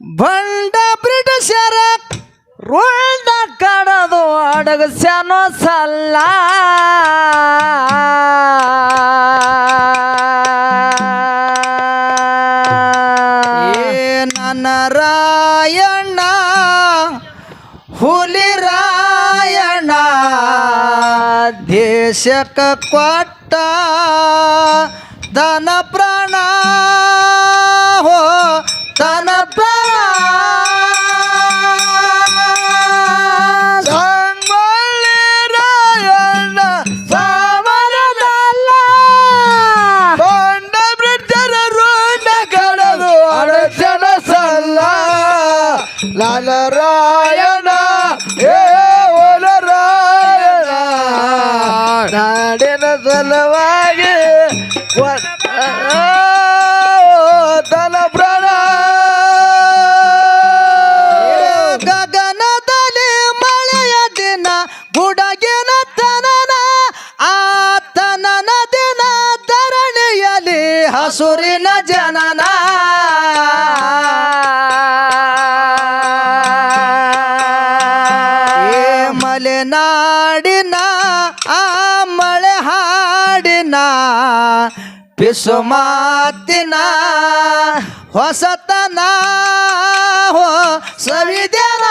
ಬಂಡ ಬ್ರಿಟಿಷರ ರೋಲ್ಡ ಕಡದು ಅಡಗಸ್ಯಾನೋ ಸಲ್ಲ. ನನ್ನ ರಾಯಣ್ಣ ಹುಲಿ ಕೊಟ್ಟ ದನ ಕಣದು ಹೊಸತನ ಹೋ ಸವಿದನ.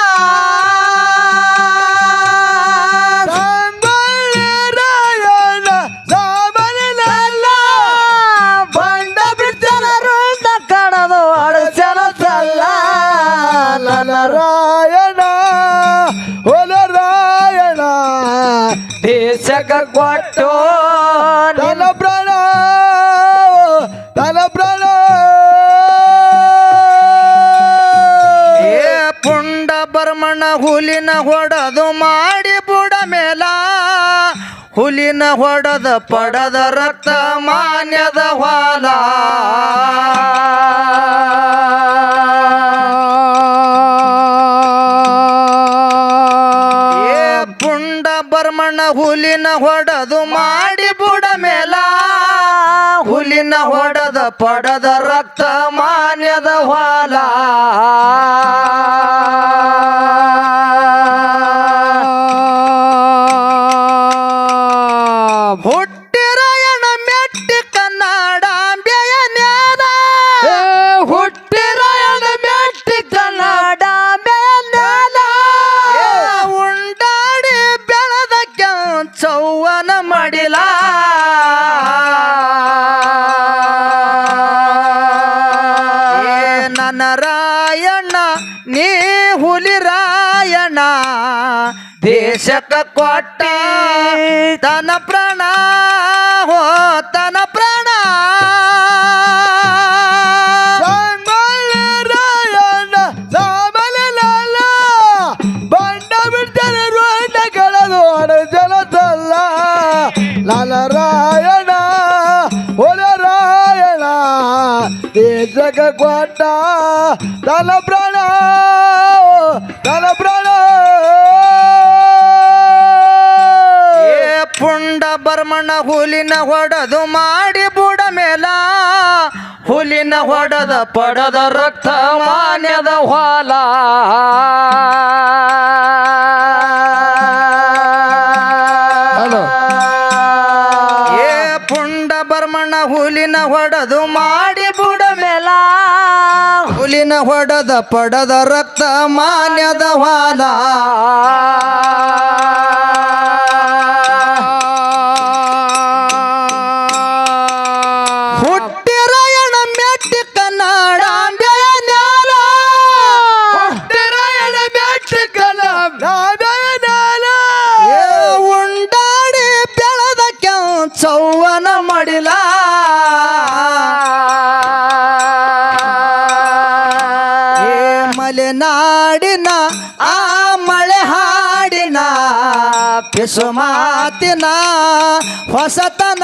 ರಾಯಣ ಹೊಲ ರಾಯಣ ದೇಶಕ ಕೊಟ್ಟು ತನ ಹುಲಿನ ಹೊಡೆದು ಮಾಡಿ ಬುಡ ಮೇಲ. ಹುಲಿನ ಹೊಡೆದ ಪಡದ ರಕ್ತ ಮಾನ್ಯದ ಹೊಲ. ಏ ಪುಂಡ ಬರ್ಮಣ ಹುಲಿನ ಹೊಡೆದು ಮಾಡಿ ಬುಡ ಮೇಲ. ಹುಲಿನ ಹೊಡೆದ ಪಡದ ರಕ್ತ ಮಾನ್ಯದ ಹೊಲ. ದೇಶಕ ಕೊಟ್ಟ ತನ ಪ್ರಾಣ ಹೋ ತನ ಪ್ರಾಣ. ಲಾಲ ರಾಯಣ ಹೊಲ ರಾಯಣ ದೇಶಕ ಕೊಟ್ಟ ತನ ಪ್ರಾಣ. ಹುಲಿನ ಹೊಡೆದು ಮಾಡಿ ಬುಡ ಮೇಲ. ಹುಲಿನ ಹೊಡೆದ ಪಡದ ರಕ್ತ ಮಾನ್ಯದ ಹೊಲ. ಏ ಪುಂಡ ಬರ್ಮಣ ಹುಲಿನ ಹೊಡೆದು ಮಾಡಿ ಬುಡ ಮೇಲ. ಹುಲಿನ ಹೊಡೆದ ಪಡದ ರಕ್ತ ಮಾನ್ಯದ ಹೊಲ ಪಿಸು ಮಾತಿನ ಹೊಸತನ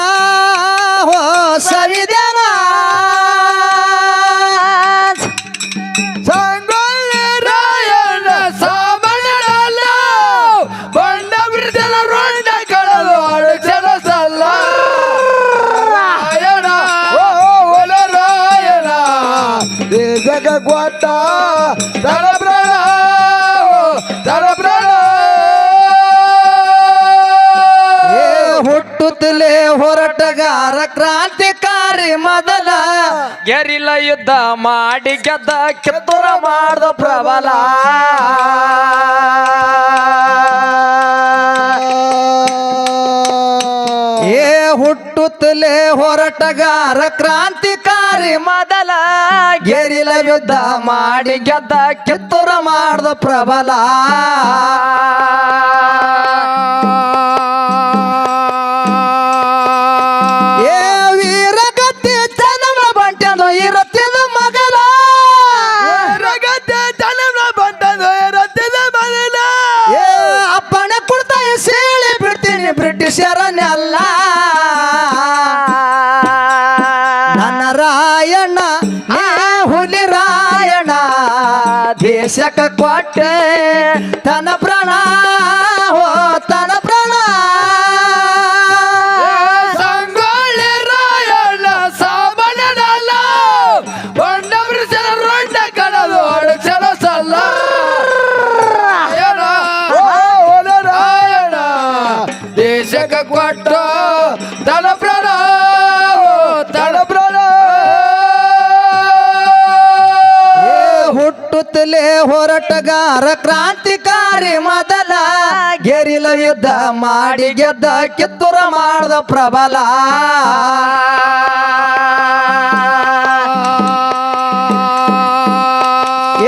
ಹೊಸವಿದನ ಸವಿದ್ಯನ ಸಂಗೊಳ್ಳಿ ಗೆರಿಲ್ಲ ಯುದ್ಧ ಮಾಡಿ ಗೆದ್ದ ಕಿತ್ತೂರ ಮಾಡ್ದ ಪ್ರಬಲ. ಏ ಹುಟ್ಟುತ್ತಲೇ ಹೊರಟಗಾರ ಕ್ರಾಂತಿಕಾರಿ ಮೊದಲ. ಗೆರಿಲ ಯುದ್ಧ ಮಾಡಿ ಗೆದ್ದ ಕಿತ್ತೂರ ಮಾಡ್ದ ಪ್ರಬಲ. ದೇಶಕ ಕೊಟ್ಟೆ ಹೊರಟಗಾರ ಕ್ರಾಂತಿಕಾರಿ ಮೊದಲ. ಗೆರಿಲ ಯುದ್ಧ ಮಾಡಿ ಗೆದ್ದ ಕಿತ್ತೂರ ಮಾಡ್ದ ಪ್ರಬಲ.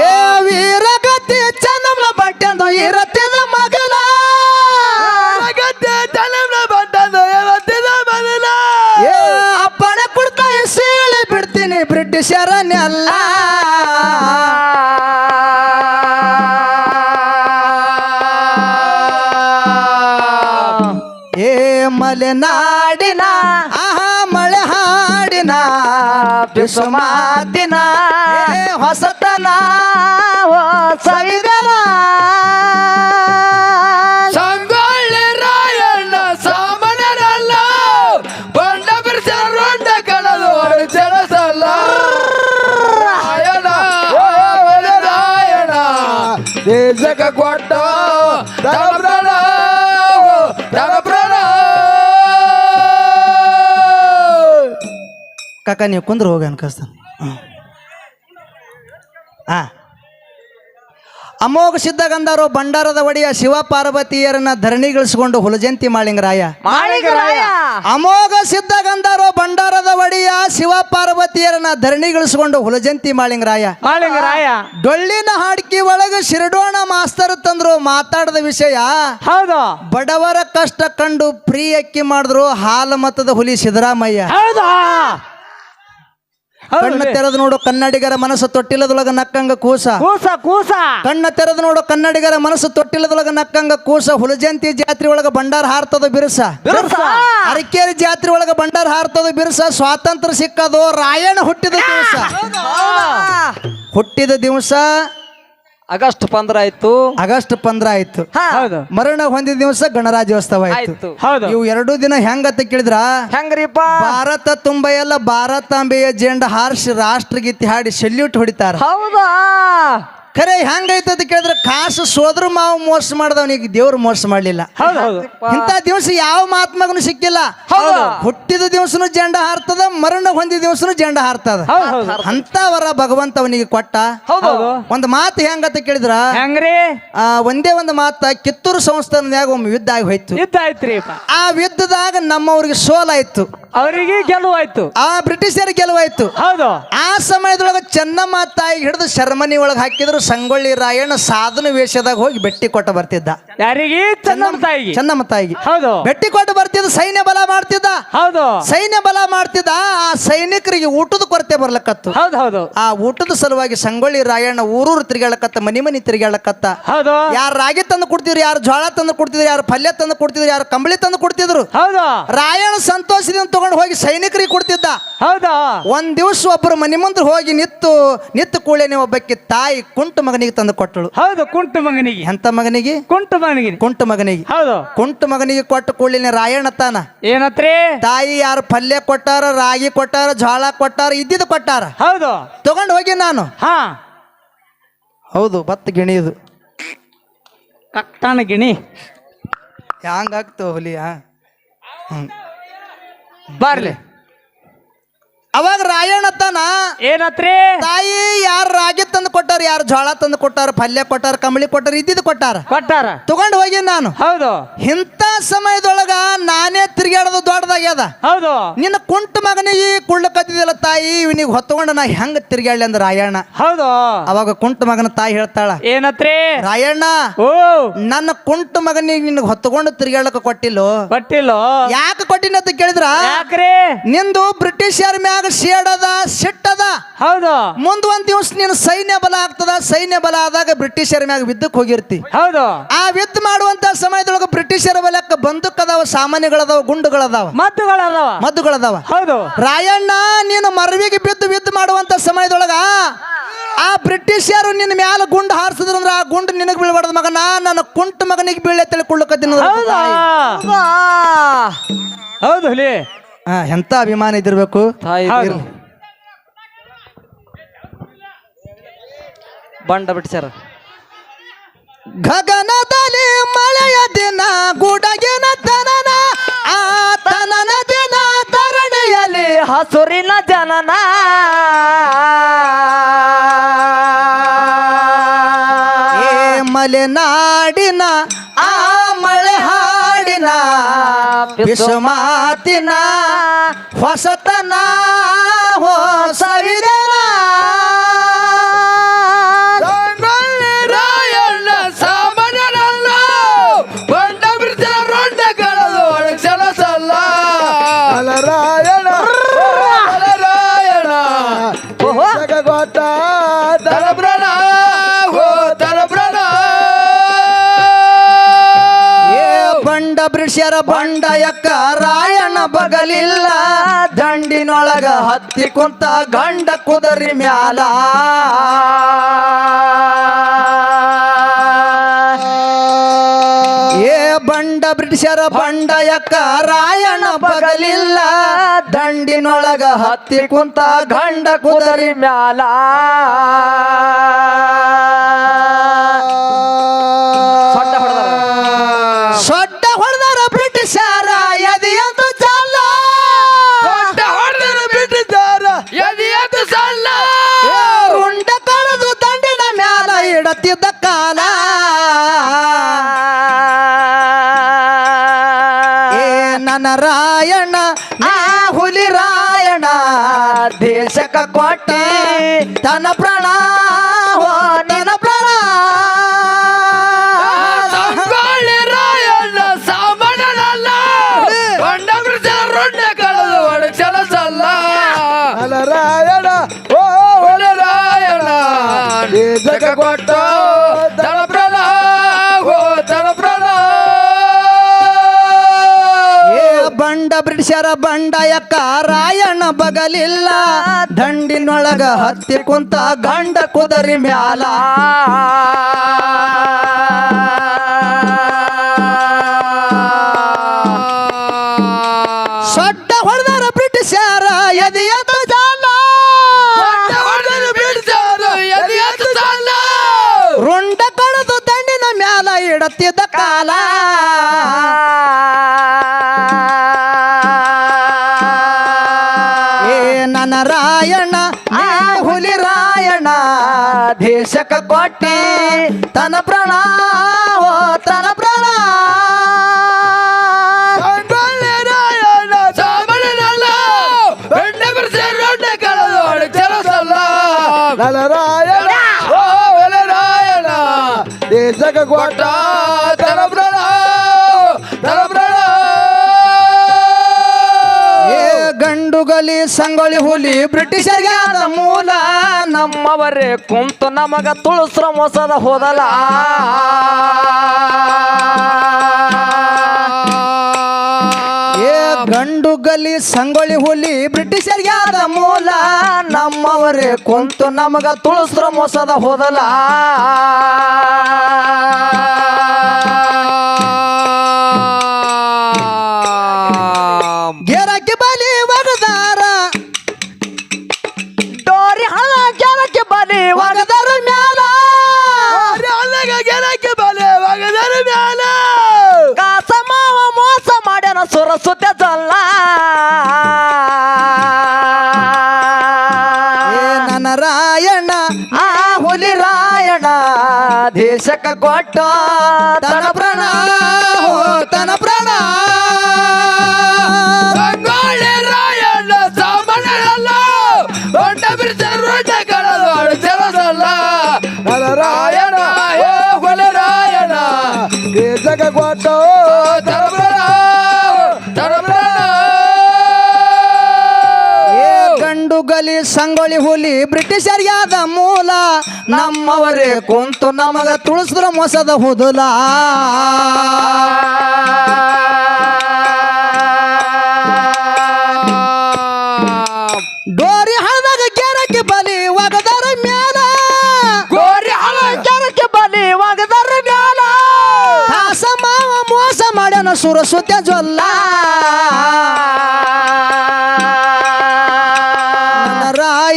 ಏ ವೀರಗತಿ ಚನ್ನಮ್ಮ ಬಟ್ಟೆಂದು ಇರತ್ತಿದ ಮಗಲ ರಗತ್ತೆ ಜನನ ಬಂದದು ರಥದ ಬದಲ ಏ ಅಪ್ಪಣೆ ಕೊಡ್ತಾ ಸೀಳಿ ಬಿಡ್ತೀನಿ ಬ್ರಿಟಿಷರನ್ನೆಲ್ಲ. ಬಿಸು ಮಾತಿನ ಹೊಸತನ ಓ ಸವಿದನ ಸಂಗೊಳ್ಳಿ ರಾಯಣ್ಣ ಸಾಮಾನ್ಯರಲ್ಲ ಬಂಡ ಬಿಡಿಸಿದ ರೊಂಡ ಕಡದು ಅಡಚಲ ರಾಯಣ ರಾಯಣ್ಣ ದೇಶಕ್ಕೆ ಕೊಟ್ಟ ಕಾಕ ನೀವು ಕುಂದ್ರೆ ಹೋಗಿ ಅನ್ಕಸ್ತಾನ ಆ ಅಮೋಘ ಸಿದ್ಧಗಂಧರು ಭಂಡಾರದ ಒಡೆಯ ಶಿವ ಪಾರ್ವತಿಯರನ್ನ ಧರಣಿಗಿಳಿಸಿಕೊಂಡು ಹುಲಜಂತಿ ಮಾಳಿಂಗರಾಯ. ಮಾಳಿಂಗರಾಯ. ಅಮೋಘ ಸಿದ್ಧಗಂಧರು ಭಂಡಾರದ ಒಡೆಯ ಶಿವ ಪಾರ್ವತಿಯರನ್ನ ಧರಣಿಗಿಳಿಸಿಕೊಂಡು ಹುಲಜಂತಿ ಮಾಳಿಂಗರಾಯ. ಮಾಳಿಂಗರಾಯ. ಡೊಳ್ಳಿನ ಹಾಡ್ಕಿ ಒಳಗೆ ಶಿರಡೋಣ ಮಾಸ್ತರ್ ತಂದ್ರು ಮಾತಾಡದ ವಿಷಯ. ಹೌದು. ಬಡವರ ಕಷ್ಟ ಕಂಡು ಪ್ರೀ ಅಕ್ಕಿ ಮಾಡಿದ್ರು ಹಾಲು ಮತದ ಹುಲಿ ಸಿದ್ದರಾಮಯ್ಯ. ಹೌದಾ. ಕಣ್ಣ ತೆರೆದು ನೋಡು ಕನ್ನಡಿಗರ ಮನಸ್ಸು ತೊಟ್ಟಿಲದೊಳಗ ನಕ್ಕಂಗ ಕೂಸ. ಕೂಸ ಕೂಸ. ಕಣ್ಣ ತೆರೆದು ನೋಡು ಕನ್ನಡಿಗರ ಮನಸ್ಸು ತೊಟ್ಟಿಲದೊಳಗ ನಕ್ಕಂಗ ಕೂಸ. ಹುಲಜಂತಿ ಜಾತ್ರೆ ಒಳಗ ಭಂಡಾರ ಹಾರ್ತದ ಬಿರುಸ. ಬಿರುಸ. ಅರಕೇರಿ ಜಾತ್ರೆ ಒಳಗ ಭಂಡಾರ ಹಾರ್ತದ ಬಿರುಸ. ಸ್ವಾತಂತ್ರ್ಯ ಸಿಕ್ಕದು ರಾಯಣ್ಣ ಹುಟ್ಟಿದ ದಿವಸ. ಹುಟ್ಟಿದ ದಿವಸ ಆಗಸ್ಟ್ ಪಂದ್ರ ಆಯ್ತು. ಆಗಸ್ಟ್ ಪಂದ್ರ ಆಯ್ತು. ಹೌದು. ಮರಣ ಹೊಂದಿದ ದಿವಸ ಗಣರಾಜ್ಯೋತ್ಸವ ಆಯ್ತು. ಆಯ್ತು. ಹೌದು. ಇವು ಎರಡು ದಿನ ಹೆಂಗತ್ತ ಕೇಳಿದ್ರ? ಹೆಂಗ್ರಿಪ್ಪ? ಭಾರತ ತುಂಬ ಎಲ್ಲ ಭಾರತಾಂಬೆಯ ಜೆಂಡ ಹಾರಿಸಿ ರಾಷ್ಟ್ರಗೀತೆ ಹಾಡಿ ಸೆಲ್ಯೂಟ್ ಹೊಡಿತಾರ. ಹೌದಾ? ಖರೆ ಹೆಂಗೈತೆ ಅಂತ ಕೇಳಿದ್ರೆ ಕಾಸು ಸೋದ್ರ ಮಾವು ಮೋಸ ಮಾಡ್ದವನಿಗೆ ದೇವ್ರು ಮೋಸ ಮಾಡ್ಲಿಲ್ಲ. ಹೌದು ಹೌದು. ಇಂಥ ದಿವಸ ಯಾವ ಮಹಾತ್ಮಗನು ಸಿಕ್ಕಿಲ್ಲ. ಹೌದು. ಹುಟ್ಟಿದ ದಿವಸನು ಜಂಡ ಹಾರ್ತದ ಮರಣ ಹೊಂದಿದ ದಿವಸನು ಜಂಡ ಹಾರ್ತದ. ಹೌದು ಹೌದು. ಅಂತವರ ಭಗವಂತ ಅವನಿಗೆ ಕೊಟ್ಟ. ಹೌದು. ಒಂದು ಮಾತು ಹೆಂಗಂತ ಕೇಳಿದ್ರ? ಹೆಂಗ್ರಿ? ಆ, ಒಂದೇ ಒಂದು ಮಾತ ಕಿತ್ತೂರು ಸಂಸ್ಥಾನದಾಗ ಒಮ್ಮೆ ಯುದ್ಧ ಆಗಿ ಹೋಯ್ತು. ಯುದ್ಧ ಆ ಯುದ್ಧದಾಗ ನಮ್ಮವ್ರಿಗೆ ಸೋಲಾಯ್ತು. ಅವರಿಗೆ ಗೆಲುವಾಯ್ತು. ಆ ಬ್ರಿಟಿಷರ ಗೆಲುವಾಯ್ತು. ಹೌದು. ಆ ಸಮಯದೊಳಗೆ ಚೆನ್ನಮ್ಮ ತಾಯಿ ಹಿಡಿದು ಶರ್ಮನಿ ಒಳಗೆ ಹಾಕಿದ್ರು ಸಂಗೊಳ್ಳಿ ರಾಯಣ್ಣ ಸಾಧನ ವೇಷದಾಗ ಹೋಗಿ ಬೆಟ್ಟಿ ಕೊಟ್ಟ ಬರ್ತಿದ್ದ. ಯಾರಿಗೆ? ಚೆನ್ನಮ್ಮ ತಾಯಿಗೆ ಚೆನ್ನಮ್ಮ ತಾಯಿಗೆ ಹೌದು. ಬೆಟ್ಟಿ ಕೊಟ್ಟು ಬರ್ತಿದ್ದ ಸೈನ್ಯ ಬಲ ಮಾಡ್ತಿದ್ದ. ಹೌದು. ಸೈನ್ಯ ಬಲ ಮಾಡ್ತಿದ್ದ. ಆ ಸೈನಿಕರಿಗೆ ಊಟದ ಕೊರತೆ ಬರ್ಲಕತ್ತು. ಹೌದು ಹೌದು. ಆ ಊಟದ ಸಲುವಾಗಿ ಸಂಗೊಳ್ಳಿ ರಾಯಣ್ಣ ಊರೂರು ತಿರುಗಾಳಕತ್ತ ಮನಿ ಮನಿ ತಿರುಗಾಳಕತ್ತ ಹೌದು. ಯಾರು ರಾಗಿ ತಂದು ಕೊಡ್ತಿದ್ರು ಯಾರು ಜೋಳ ತಂದು ಕೊಡ್ತಿದ್ರು ಯಾರು ಪಲ್ಯ ತಂದು ಕೊಡ್ತಿದ್ರು ಯಾರು ಕಂಬಳಿ ತಂದು ಕೊಡ್ತಿದ್ರು. ಹೌದು. ರಾಯಣ್ಣ ಸಂತೋಷದಿಂದ ತಗೊಂಡು ಹೋಗಿ ಸೈನಿಕರಿಗೆ ಕೊಡ್ತಿದ್ದ. ಹೌದಾ? ಒಂದ್ ದಿವಸ ಒಬ್ಬರು ಮನೆ ಮುಂದೆ ಹೋಗಿ ನಿತ್ತು ನಿತ್ತು ಕೂಳೆನೆ ಒಬ್ಬಕ್ಕೆ ತಾಯಿ ಕುಂಟು ಮಗನಿಗೆ ತಂದು ಕೊಟ್ಟಳು. ಹೌದು ಕುಂಟು ಮಗನಿಗೆ. ಎಂತ ಮಗನಿಗೆ? ಕುಂಟು ಮಗನಿಗೆ. ಕುಂಟು ಮಗನಿಗೆ. ಹೌದು. ಕುಂಟು ಮಗನಿಗೆ ಕೊಟ್ಟ ಕೂಳಿನ ರಾಯಣ್ಣ ತಾನ. ಏನತ್ರಿ? ತಾಯಿ ಯಾರು ಪಲ್ಯ ಕೊಟ್ಟಾರ ರಾಗಿ ಕೊಟ್ಟಾರ ಜೋಳ ಕೊಟ್ಟಾರ ಇದ್ದಿದ್ದು ಕೊಟ್ಟಾರ? ಹೌದು. ತಗೊಂಡು ಹೋಗಿ ನಾನು. ಹಾ. ಹೌದು ಬತ್ತ ಗಿಣಿದು ಕಟ್ಟಣ ಗಿಣಿ. ಹ್ಯಾಂಗಾಗ್ತವ ಹುಲಿಯ? ಬರ್ಲಿ. ಅವಾಗ ರಾಯಣ್ಣ ತನ ಏನತ್ರಿ? ತಾಯಿ ಯಾರು ರಾಗಿ ತಂದು ಕೊಟ್ಟಾರ ಯಾರು ಜೋಳ ತಂದು ಕೊಟ್ಟಾರ ಪಲ್ಯ ಕೊಟ್ಟಾರ ಕಂಬಳಿ ಕೊಟ್ಟಾರ ಇದ್ದಿದ್ದು ಕೊಟ್ಟಾರ? ಕೊಟ್ಟಾರ. ತಗೊಂಡು ಹೋಗಿ ನಾನು. ಹೌದು. ಇಂಥ ಸಮಯದೊಳಗ ನಾನೇ ತಿರುಗಾಡೋದು ದೊಡ್ಡದಾಗ್ಯದ ಹೌದು. ನಿನ್ನ ಕುಂಟ ಮಗನಿಗೆ ಕುಳ್ಳ ಕದ್ದಿದಲ್ಲ ತಾಯಿ ಇವನಿಗೆ ಹೊತ್ಕೊಂಡು ನಾ ಹೆಂಗ ತಿರುಗಾಡ್ಲಿ ಅಂದ್ರೆ ರಾಯಣ್ಣ. ಹೌದು. ಅವಾಗ ಕುಂಟ ಮಗನ ತಾಯಿ ಹೇಳ್ತಾಳ ಏನತ್ರಿ? ರಾಯಣ್ಣ ಓ. ನನ್ನ ಕುಂಟ ಮಗನಿಗೆ ನಿನಗೆ ಹೊತ್ಕೊಂಡು ತಿರುಗಾಡಕ ಕೊಟ್ಟಿಲ್ಲ? ಕೊಟ್ಟಿಲ್ಲ? ಯಾಕೆ ಕೊಟ್ಟಿನ ಅಂತ ಕೇಳಿದ್ರ? ಯಾಕ್ರಿ? ನಿಂದು ಬ್ರಿಟಿಷರ್ ಮ್ಯಾಗ ಸೇಡದ ಸಿಟ್ಟದ. ಹೌದು. ಮುಂದ್ ಒಂದ್ ದಿವಸ ನೀನು ಸೈನ್ಯ ಬಲ ಆಗ್ತದ ಸೈನ್ಯ ಬಲ ಆದಾಗ ಬ್ರಿಟಿಷರ ಮ್ಯಾಗ ವಿದ್ದಕ್ಕೆ ಹೋಗಿರ್ತಿ. ಹೌದು. ಆ ವಿದ್ ಮಾಡುವಂತ ಸಮಯದೊಳಗ ಬ್ರಿಟಿಷರ ಬಲಕ್ಕ ಬಂದೂಕ್ ಅದಾವ ಸಾಮಾನ್ಯಗಳದಾವ ಗುಂಡುಗಳದಾವ. ಮದ್ದುಗಳದಾವ. ಮದ್ದುಗಳದಾವ. ಹೌದು. ರಾಯಣ್ಣ ನೀನು ಮರವಿಗೆ ಬಿದ್ದು ವಿದ್ ಮಾಡುವಂತ ಸಮಯದೊಳಗ ಆ ಬ್ರಿಟಿಷರು ನಿನ್ನ ಮ್ಯಾಲ ಗುಂಡು ಹಾರಿಸಿದ್ರಂದ್ರ ಆ ಗುಂಡು ನಿನಗೆ ಬೀಳ್ಬಾರ್ದ ಮಗನ ನನ್ನ ಕುಂಟು ಮಗನಿಗೆ ಬೀಳೆ ತಿಳ್ಕೊಳ್ಳಕತ್ತೀನಿ ಹೌದಾ? ಹೌದು ಹುಲಿ. ಹಾ ಎಂತ ಅಭಿಮಾನ ಇದಿರ್ಬೇಕು ಹೌದು ಬಂಡ ಬಿಡ್ಸ್ಯಾರ ಗಗನದಲ್ಲಿ ಮಳೆಯ ದಿನ ಗುಡಗಿನ ತನನ ಆ ತನನ ದಿನ ತರಣಿಯಲ್ಲಿ ಹಸುರಿನ ಜನನ. ಏ ಮಲೆನಾಡಿನ ಆ ಮಳೆ ಹಾಡಿನ ಬಿಸುಮಾತಿನ ಹೊಸತನ ಹೊಸವಿದನ ಬಂಡ ರಾಯನ ಬಂಡ ಯಕ್ಕ ರಾಯಣ್ಣ ಬಗಲಿಲ್ಲ. ದಂಡಿನೊಳಗ ಹತ್ತಿ ಕುಂತ ಗಂಡ ಕುದರಿ ಮ್ಯಾಲ. ಏ ಬಂಡ ಬ್ರಿಟಿಷರ ಬಂಡ ಯಕ್ಕ ರಾಯಣ್ಣ ಬಗಲಿಲ್ಲ. ದಂಡಿನೊಳಗ ಹತ್ತಿ ಕುಂತ ಗಂಡ ಕುದರಿ ಮ್ಯಾಲ. ಮ್ಯಾಲ ಇಡತಿದ್ದ ಕಾಲ. ಏ ನನ್ನ ರಾಯಣ್ಣ ನಾ ಹುಲಿ ರಾಯಣ ದೇಶಕ ಕೊಟ್ಟ ತನ ಪ್ರಾಣ ಪ್ರಾಣ ಬ್ರಿಟಿಷರ ಕಾರಾಯಣ ಬಗಲಿಲ್ಲ. ದಂಡಿನೊಳಗ ಹತ್ತಿ ಕುಂತ ಗಂಡ ಕುದರಿ ಮ್ಯಾಲ. ದೇಶಕ ಕೊಟ್ಟಿ ತನ ಪ್ರಾಣ ಓ ತನ ಪ್ರಾಣ ಸಂಗೊಳ್ಳಿ ರಾಯಣ್ಣ ಸಂಗೊಳ್ಳಿ ಹುಲಿ ಬ್ರಿಟಿಷರ್ಗೆ ಆದ ಮೂಲ. ನಮ್ಮವರೇ ಕುಂತು ನಮಗ ತುಳಸ್ರ ಮೊಸದ ಹೋದಲ ಏ ಗಂಡುಗಲಿ ಸಂಗೊಳ್ಳಿ ಹುಲಿ ಬ್ರಿಟಿಷರ್ಗೆ ಆದ ಮೂಲ. ನಮ್ಮವರೇ ಕುಂತು ನಮಗ ತುಳಸ್ರ ಮೊಸದ ಹೋದಲ ಕೊಟ್ಟ ಸಂಗೊಳ್ಳಿ ಹುಲಿ ಮೂಲ ನಮ್ಮವರೇ ಕುಂತು ನಮಗ ತುಳಸಿದ್ರ ಮೊಸದ ಹುದುಲ. ಡೋರಿ ಹಳದಾಗ ಗೆರಕ್ಕೆ ಬಲಿ ಒಗದರ ಮ್ಯಾಲ. ಗೋರಿ ಹಳ ಕೆರಕ್ಕೆ ಬಲಿ ಒಗದರ ಮ್ಯಾಲ. ಕಾಸ ಮಾವ ಮೋಸ ಮಾಡ್ಯಾನ ಸುರಸುತ್ತ ಜೊಲ್ಲ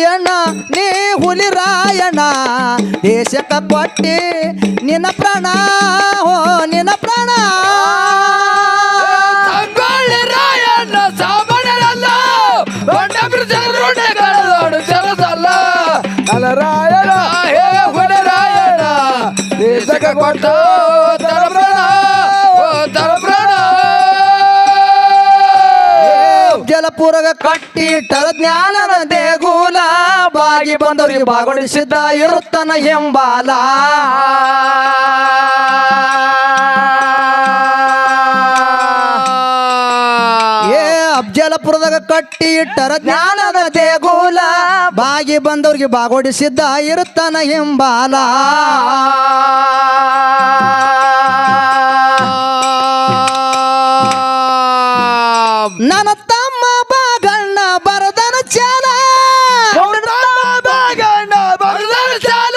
ರಾಯಣ್ಣ, ನೀ ಹುಲಿರಾಯಣ ದೇಶಕ ದೇಶಕ್ಕ ಕೊಟ್ಟಿ ನಿನ್ನ ಪ್ರಾಣ, ಹೋ, ನಿನ್ನ ಪ್ರಾಣ. ರಾಯಣ್ಣ ರಾಯಣ ರಾಯಣ ದೇಶಕ ಕೊಟ್ಟು ಜಲಪುರಗ ಕಟ್ಟಿ ಟರ ಜ್ಞಾನದ ದೇಗುಲ ಬಾಗಿ ಬಂದವರಿಗೆ ಭಾಗವಡಿಸಿದ್ದ ಇರುತ್ತನ ಎಂಬಾಲ ಏ ಕಟ್ಟಿ ಇಟ್ಟರ ಜ್ಞಾನದ ದೇಗುಲ ಬಾಗಿ ಬಂದವ್ರಿಗೆ ಬಾಗೊಡಿಸಿದ್ದ ಇರುತ್ತನ ಹಿಂಬಾಲ ನನ್ನ ತಮ್ಮ ಬಾಗಣ್ಣ ಬರದನ ಚಾಲ. ಬಾಗಣ್ಣ ಬರದನ ಚಾಲ.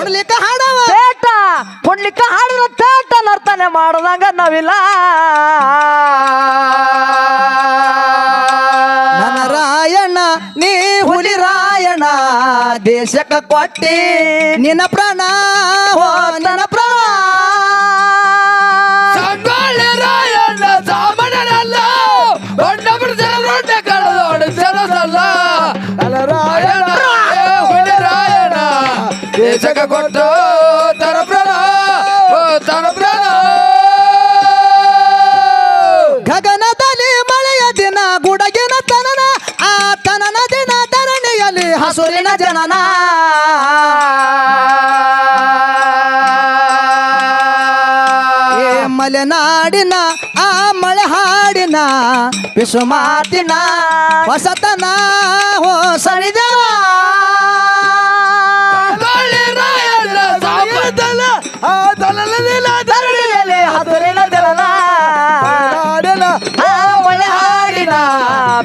ಉಡ್ಲಿಕ್ಕ ಹಾಡವ. ತೇಟ ಪುಂಡ್ಲಿಕ್ಕ ಹಾಡಿದ ತೇಟ ನರ್ತನೆ ಮಾಡದಂಗ ನಾವಿಲ್ಲ. ನನ್ನ ರಾಯಣ್ಣ ನೀ ಹುಲಿ ರಾಯಣ್ಣ ದೇಶಕ್ಕ ಕೊಟ್ಟಿ ನಿನ್ನ ಪ್ರಾಣ ಹೋ ನನ್ನ ಪ್ರಾಣ. ಕೊಟ್ಟು ತರಬ್ರಣ ತರಬ್ರಣ ಗಗನದಲ್ಲಿ ಮಳೆಯ ದಿನ, ಗುಡಗಿನ ತನನ, ಆ ತನನ ದಿನ ಧರಣಿಯಲ್ಲಿ ಹಸುರಿನ ಜನನ. ಮಲೆನಾಡಿನ ಆ ಮಳೆ ಹಾಡಿನ ಪಿಸು ಮಾತಿನ, ಹೊಸತನ ಹೋ ಸರಿದವ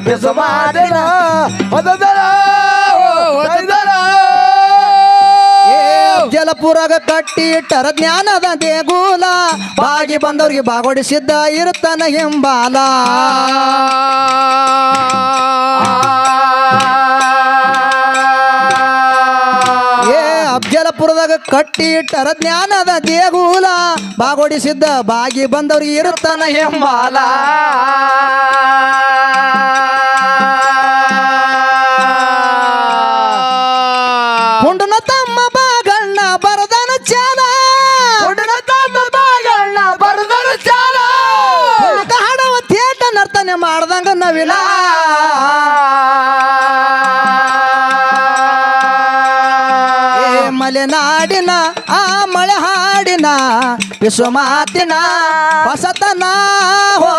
ಬಿಸು ಮಾತಿನ ಹೊಸದರ ಹೊಸದರ ಏ ಜಲಪುರಗ ಕಟ್ಟಿ ಇಟ್ಟರ ಜ್ಞಾನದ ದೇಗುಲ ಬಾಗಿ ಬಂದವ್ರಿಗೆ ಬಾಗೊಡಿಸಿದ್ದ ಇರುತ್ತನ ಹಿಂಬಾಲ ಅಫ್ಜಲಪುರದಾಗ ಕಟ್ಟಿ ಇಟ್ಟರ ಜ್ಞಾನದ ದೇಗುಲ ಬಾಗೋಡಿಸಿದ್ದ ಬಾಗಿ ಬಂದವ್ರಿಗೆ ಇರುತ್ತಾನ ಹೆಮ್ಮಾಲ. ಹುಂಡನ ತಮ್ಮ ಬಾಗಣ್ಣ ಬರದನ ಚಾಲ. ಹುಡುಗ ತಮ್ಮ ಬಾಗಣ್ಣ ಬಡದರ ಚಾಲ. ಹಾಡವ ಥೇಟ ನರ್ತನೆ ಮಾಡ್ದಂಗ ನವಿಲ. ವಿಶ್ವ ಮಾತಿನ ಹೊಸತನ ಹೋ